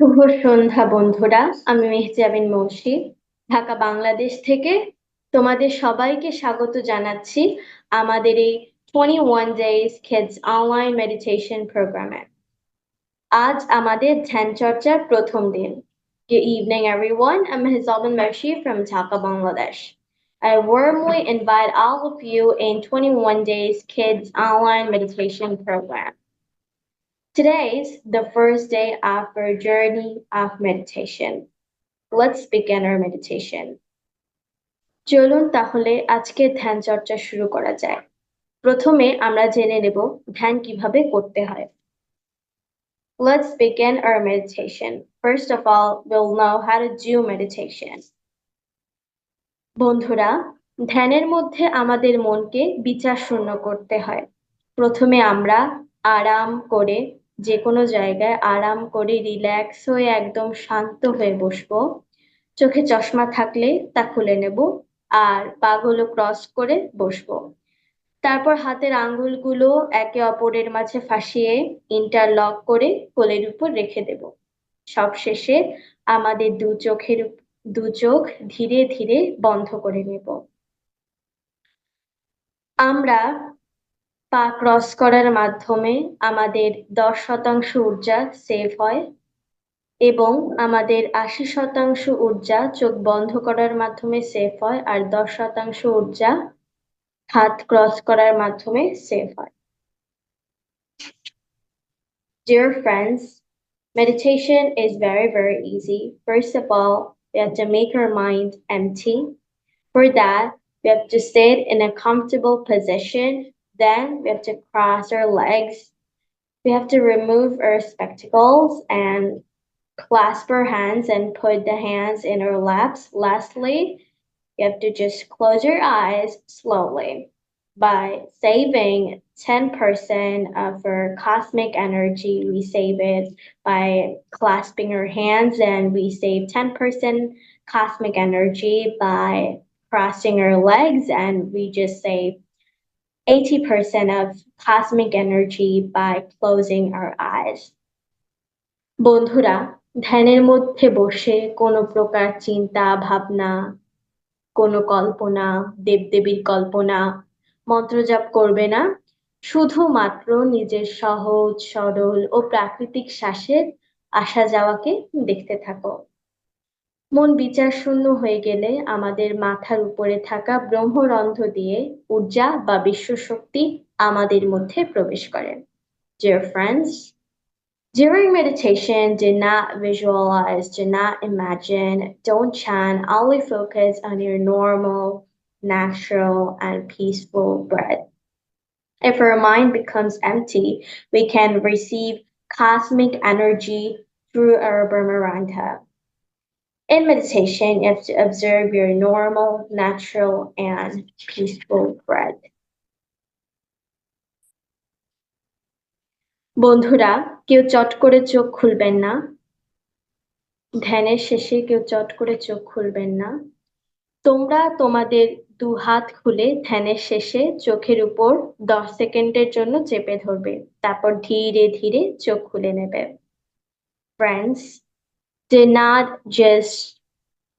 শুভ সন্ধ্যা বন্ধুরা আমি মেহজাবিন মৌসি ঢাকা বাংলাদেশ থেকে তোমাদের সবাইকে স্বাগত জানাচ্ছি আমাদের এই twenty one days kids online meditation প্রোগ্রামে আজ আমাদের ধ্যান চর্চার প্রথম দিন Good evening, everyone. I'm Hizabin Mershi from Dhaka, Bangladesh. I warmly invite all of you in 21 Days Kids Online Meditation Program. Today's the first day of our journey of meditation. Let's begin our meditation. চলুন তাহলে আজকে ধ্যান চর্চা শুরু করা যায় প্রথমে আমরা জেনে নেব ধ্যান কীভাবে করতে হয় Let's begin our meditation. First of all, we'll know how to do meditation. বন্ধুরা ধ্যানের মধ্যে আমাদের মনকে বিচার শূন্য করতে হয় প্রথমে আমরা আরাম করে যে কোনো জায়গায় আরাম করে রিল্যাক্স হয়ে একদম শান্ত হয়ে বসবো। চোখে চশমা থাকলে তা খুলে নেব আর পাগুলো ক্রস করে বসবো। তারপর হাতের আঙ্গুলগুলো একে অপরের মাঝে ফাঁসিয়ে ইন্টারলক করে কোলের উপর রেখে দেব। সবশেষে আমাদের দু চোখের, দু চোখ ধীরে ধীরে বন্ধ করে নেব। আমরা পা ক্রস করার মাধ্যমে আমাদের দশ শতাংশ ঊর্জা সেভ হয় এবং আমাদের আশি শতাংশ ঊর্জা চোখ বন্ধ করার মাধ্যমে সেভ হয় আর দশ শতাংশ ঊর্জা হাত ক্রস করার মাধ্যমে সেভ হয় Dear friends, meditation is very, very easy. First of all, we have to make our mind empty. For that, we have to sit in a comfortable position. Then we have to cross our legs. We have to remove our spectacles and clasp our hands and put the hands in our laps. Lastly, you have to just close your eyes slowly by saving 10% of our cosmic energy. We save it by clasping our hands and we save 10% cosmic energy by crossing our legs and we just save 80% of cosmic energy by closing our eyes. বন্ধুরা, ধ্যানের মধ্যে বসে কোনো প্রকার চিন্তা, ভাবনা, কোনো কল্পনা, দেবদেবীর কল্পনা মন্ত্রজাপ করবে না শুধুমাত্র নিজের সহজ, সরল ও প্রাকৃতিক শ্বাসের আসা যাওয়াকে দেখতে থাকো মন বিচার শূন্য হয়ে গেলে আমাদের মাথার উপরে থাকা ব্রহ্মরন্ধ্র দিয়ে ঊর্জা বা বিশ্বশক্তি আমাদের মধ্যে প্রবেশ করে Dear friends, During meditation, do not visualize, do not imagine, don't chant, only focus on your normal, natural, and peaceful breath. If our mind becomes empty, we can receive cosmic energy through our Brahmarandha. In meditation, you have to observe your normal, natural, and peaceful breath. বন্ধুরা কেউ চট করে চোখ খুলবেন না। ধ্যানের শেষে কেউ চট করে চোখ খুলবেন না। তোমরা তোমাদের দু হাত খুলে ধ্যানের শেষে চোখের উপর দশ সেকেন্ডের জন্য চেপে ধরবে। তারপর ধীরে ধীরে চোখ খুলে নেবে। Friends, do not just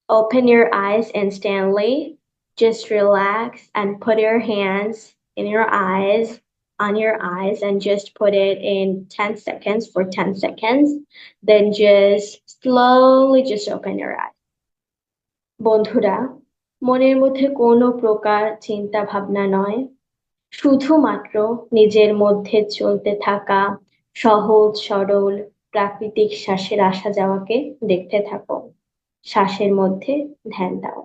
open your eyes instantly. Just relax and put your hands in your eyes, on your eyes, and just put it in 10 seconds for 10 seconds. Then just slowly just open your eyes. বন্ধুরা মনের মধ্যে কোনো প্রকার চিন্তা ভাবনা নয় শুধুমাত্র নিজের মধ্যে চলতে থাকা সহজ সরল প্রাকৃতিক শ্বাসের আসা যাওয়াকে দেখতে থাকো। শ্বাসের মধ্যে ধ্যান দাও।